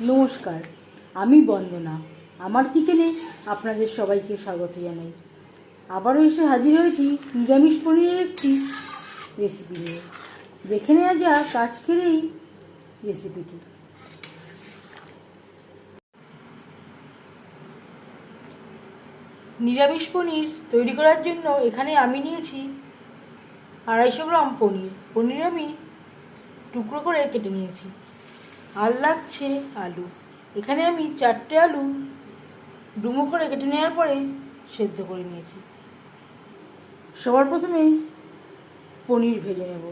নমস্কার, আমি বন্দনা। আমার কিচেনে আপনাদের সবাইকে স্বাগত জানাই। আবারও এসে হাজির হয়েছি নিরামিষ পনিরের একটি রেসিপি নিয়ে। দেখে নেওয়া যাক আজকের এই রেসিপিটি নিরামিষ পনির তৈরি করার জন্য এখানে আমি নিয়েছি আড়াইশো গ্রাম পনির। পনির আমি টুকরো করে কেটে নিয়েছি। আর লাগছে আলু। এখানে আমি চারটে আলু ডুমো করে কেটে নেওয়ার পরে সেদ্ধ করে নিয়েছি। সবার প্রথমে পনির ভেজে নেব।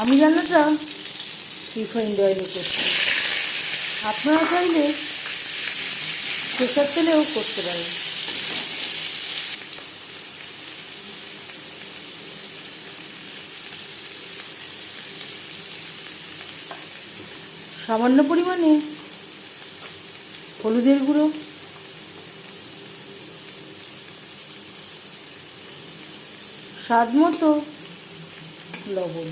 আমি রান্নাটা রিফাইন্ড অয়েলে করছি। আপনারা চাইলে প্রেশার তেলেও করতে পারেন। সামান্য পরিমাণে হলুদের গুঁড়ো স্বাদ মতো লবণ।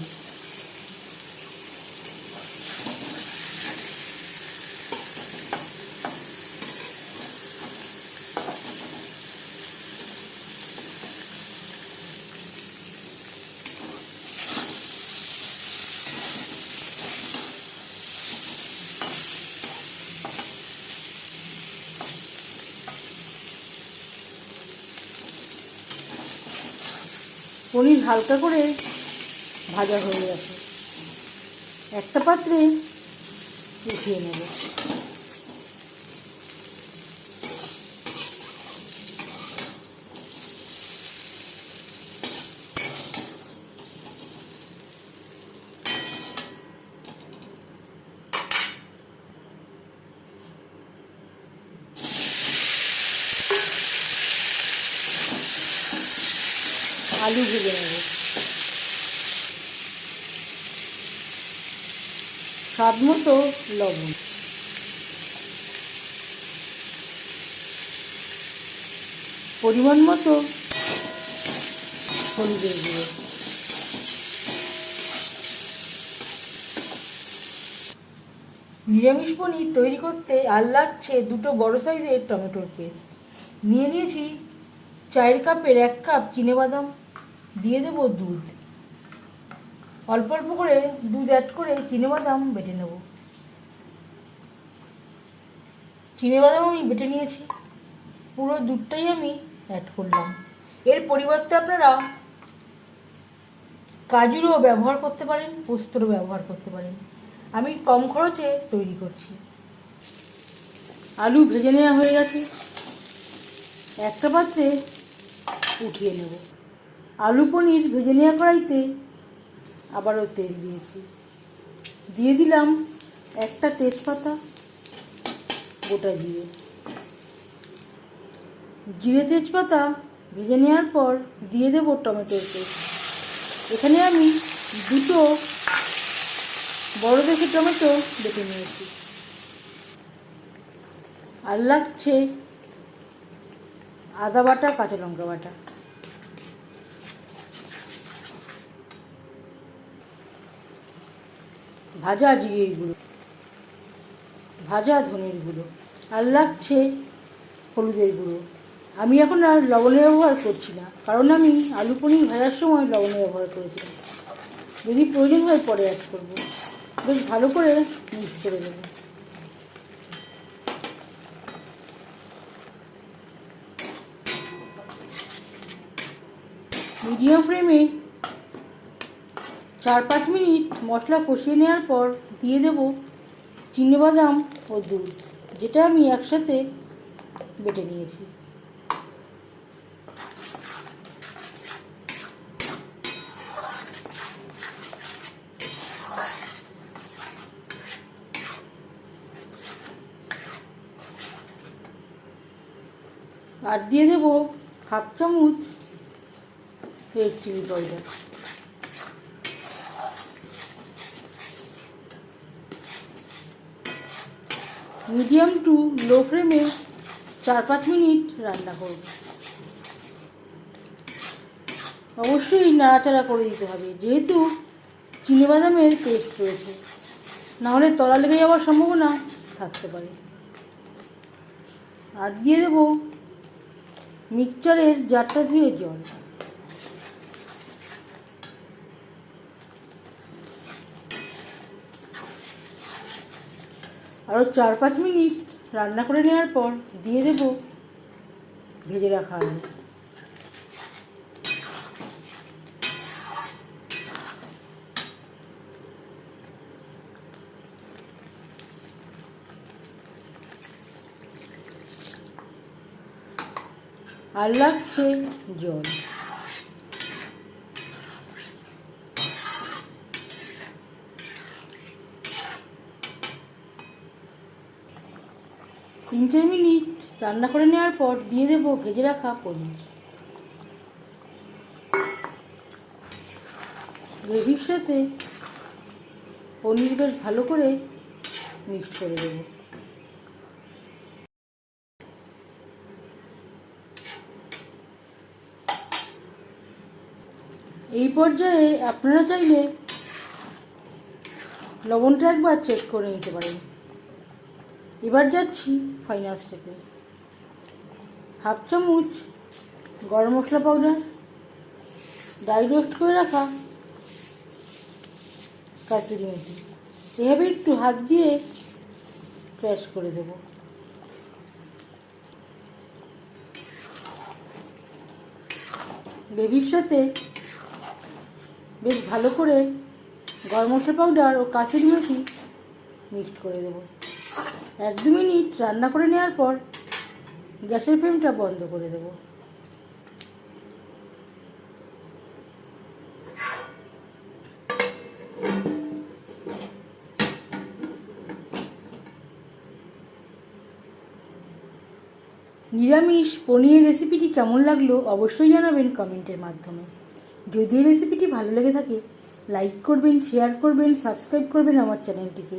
পনির হালকা করে ভাজা হয়ে গেছে। একটা পাত্রে উঠিয়ে নেব। আলু ভেজে নেব। স্বাদ মতো লবণ। পরিমাণ মতো হলুদের গুঁড়ো। নিরামিষ পনির তৈরি করতে আর লাগছে দুটো বড় সাইজের টমেটোর পেস্ট। নিয়ে নিয়েছি চায়ের কাপের এক কাপ চিনেবাদাম দিয়ে দেবো দুধ। অল্প অল্প করে দুধ অ্যাড করে চিনেবাদাম বেটে নেব। চিনেবাদাম আমি বেটে নিয়েছি। পুরো দুধটাই আমি অ্যাড করলাম। এর পরিবর্তে আপনারা কাজুরও ব্যবহার করতে পারেন, পোস্তরও ব্যবহার করতে পারেন। আমি কম খরচে তৈরি করছি। আলু ভেজে নেওয়া হয়ে গেছে। একটা পাত্রে উঠিয়ে নেব। আলু পনির ভেজে নেওয়া কড়াইতে আবারও তেল দিয়েছি। দিয়ে দিলাম একটা তেজপাতা, গোটা জিরে। জিরে তেজপাতা ভেজে নেওয়ার পর দিয়ে দেবো টমেটোর পেস্ট। এখানে আমি দুটো বড় দেখে টমেটো বেটে নিয়েছি। আর লাগছে আদা বাটা, কাঁচা লঙ্কা বাটা। ভাজা জিরের গুঁড়ো, ভাজা ধনের গুঁড়ো, আর লাগছে হলুদের গুঁড়ো। আমি এখন আর লবণের ব্যবহার করছি না, কারণ আমি আলু পনির ভাজার সময় লবণের ব্যবহার করেছিলাম। যদি প্রয়োজন হয় পরে অ্যাড করব। বেশ ভালো করে মিক্স করে দেবো মিডিয়াম ফ্লেমে চার পাঁচ মিনিট মশলা কষিয়ে নেওয়ার পর দিয়ে দেব চিনেবাদাম ও দুধ, যেটা আমি একসাথে বেটে নিয়েছি। আর দিয়ে দেব হাফ চামচ red chilli powder medium to low ফ্লেমে চার পাঁচ মিনিট রান্না করব। অবশ্যই নাড়াচাড়া করে দিতে হবে, যেহেতু চিনিবাদামের পেস্ট রয়েছে। নাহলে তলা লেগে যাওয়ার সম্ভাবনা থাকতে পারে। আর দিয়ে দেবো মিক্সচারের জারটা ধুয়ে জল। আরও চার পাঁচ মিনিট রান্না করে নেওয়ার পর দিয়ে দেব ভেজে রাখা আলু। আর লাগছে জল। তিন চার মিনিট রান্না করে নেওয়ার পর দিয়ে দেব ভেজে রাখা পনির। গ্রেভির সাথে পনির বেশ ভালো করে মিক্সড করে দেবো। এই পর্যায়ে আপনারা চাইলে লবণটা একবার চেক করে নিতে পারেন। এবার যাচ্ছি ফাইনাল স্টেপে হাফ চামচ গরম মশলা পাউডার ডাই রোস্ট করে রাখা কাঁচুরি মেথি। এভাবে একটু হাত দিয়ে ক্র্যাশ করে দেবো। গ্রেভির সাথে বেশ ভালো করে গরম মশলা পাউডার ও কাঁচুরি মেথি মিক্সড করে দেবো। এক দু মিনিট রান্না করে নেওয়ার পর গ্যাসের ফ্লেমটা বন্ধ করে দেবো। নিরামিষ পনিরের রেসিপিটি কেমন লাগল অবশ্যই জানাবেন কমেন্টের মাধ্যমে। যদি এই রেসিপিটি ভালো লেগে থাকে, লাইক করবেন, শেয়ার করবেন, সাবস্ক্রাইব করবেন আমার চ্যানেলটিকে।